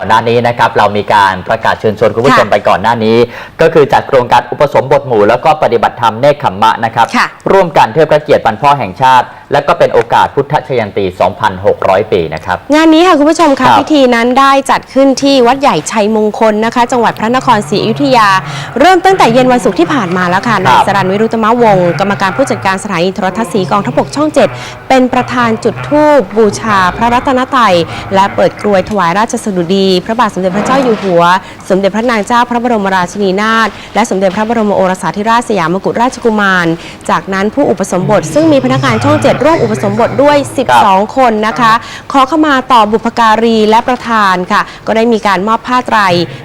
ก่อนหน้านี้นะครับเรามีการประกาศเชิญชวนคุณผู้ชมค่ะไปก่อนหน้านี้ ก็คือจากโครงการอุปสมบทหมู่ แล้วก็ปฏิบัติธรรมเนคขมมะนะครับค่ะร่วมกันเทิดพระเกียรติวันพ่อแห่งชาติ และก็เป็นโอกาสพุทธชยันตี 2,600 ปีนะครับงานนี้ค่ะคุณผู้ชมครัคะบพิธีนั้นได้จัดขึ้นที่วัดใหญ่ชัยมงคลนะคะ จังหวัดพระนครศรีอยุธยา เริ่มตั้งแต่เย็นวันศุกร์ที่ผ่านมาแล้วค่ะครันายบสรันวิรุตมะวงศ์กรรมการผู้จัดการสถานีโทรทัศน์สีกองทัพบกช่อง 7 เป็นประธานจุดธูปบูชา พระรัตนตรัยและเปิดกรวยถวายราชสดุดีพระบาทสมเด็จพระเจ้าอยู่หัว สมเด็จพระนางเจ้าพระบรมราชินีนาถและสมเด็จพระบรมโอรสาธิราชสยามกุฎราชกุมาร จากนั้นผู้อุปสมบท ซึ่งมีพนักงานช่อง7ร่วมอุปสมบทด้วย 12 คนนะคะ ขอเข้ามาต่อบุพการีและประธานค่ะ ก็ได้มีการมอบผ้าไตร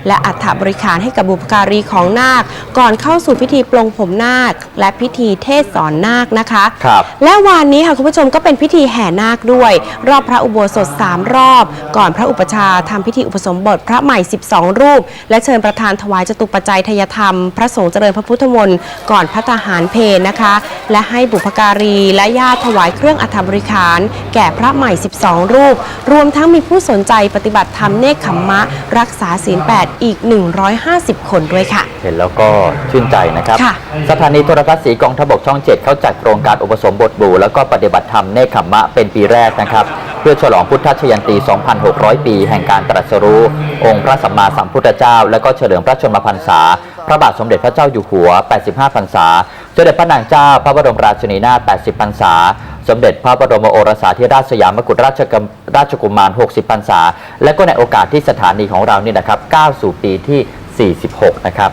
และอัฐบริขารให้กับบุพการีของนาค ก่อนเข้าสู่พิธีปลงผมนาค และพิธีเทศสอนนาคนะคะครับและวันนี้ค่ะคุณผู้ชมก็เป็นพิธีแห่นาคด้วย รอบพระอุโบสถ3รอบ ก่อนพระอุปชฌาย์ทำพิธีอุปสมบทพระใหม่ 12 รูป และเชิญประธานถวายจตุปัจจัยทยธรรม พระสงฆ์เจริญพระพุทธมนต์ก่อนพระทหารเพลนะคะ และให้บุพการีและญาติถวายเครื่องอัฐบริขาร แก่พระใหม่ 12 รูป รวมทั้งมีผู้สนใจปฏิบัติธรรมเนคขมมะ รักษาศีล8อีก 150 คนด้วยค่ะ เห็นแล้วก็ชื่นใจนะครับค่ะสถานีโทรทัศน์สีกองทพบกช่อง 7 เขาจัดโครงการอุปสมบทหมู่แล้วก็ปฏิบัติธรรมเนคขมมะเป็นปีแรกนะครับ เพื่อฉลองพุทธชยันตี 2,600 ปี แห่งการตรัสรู้ องค์พระสัมมาสัมพุทธเจ้า และก็เฉลิมพระชนมพรรษา พระบาทสมเด็จพระเจ้าอยู่หัว 85 พรรษาสมเด็จพระนางเจ้า พระบรมราชินีนาถ 80 พรรษา สมเด็จพระบรมโอรสาธิราชสยามกุฎราชกุมราชกุมาร 60 พรรษา และก็ในโอกาสที่สถานีของเรานี่นะครับก้าวสู่ปีที่ 46 นะครับ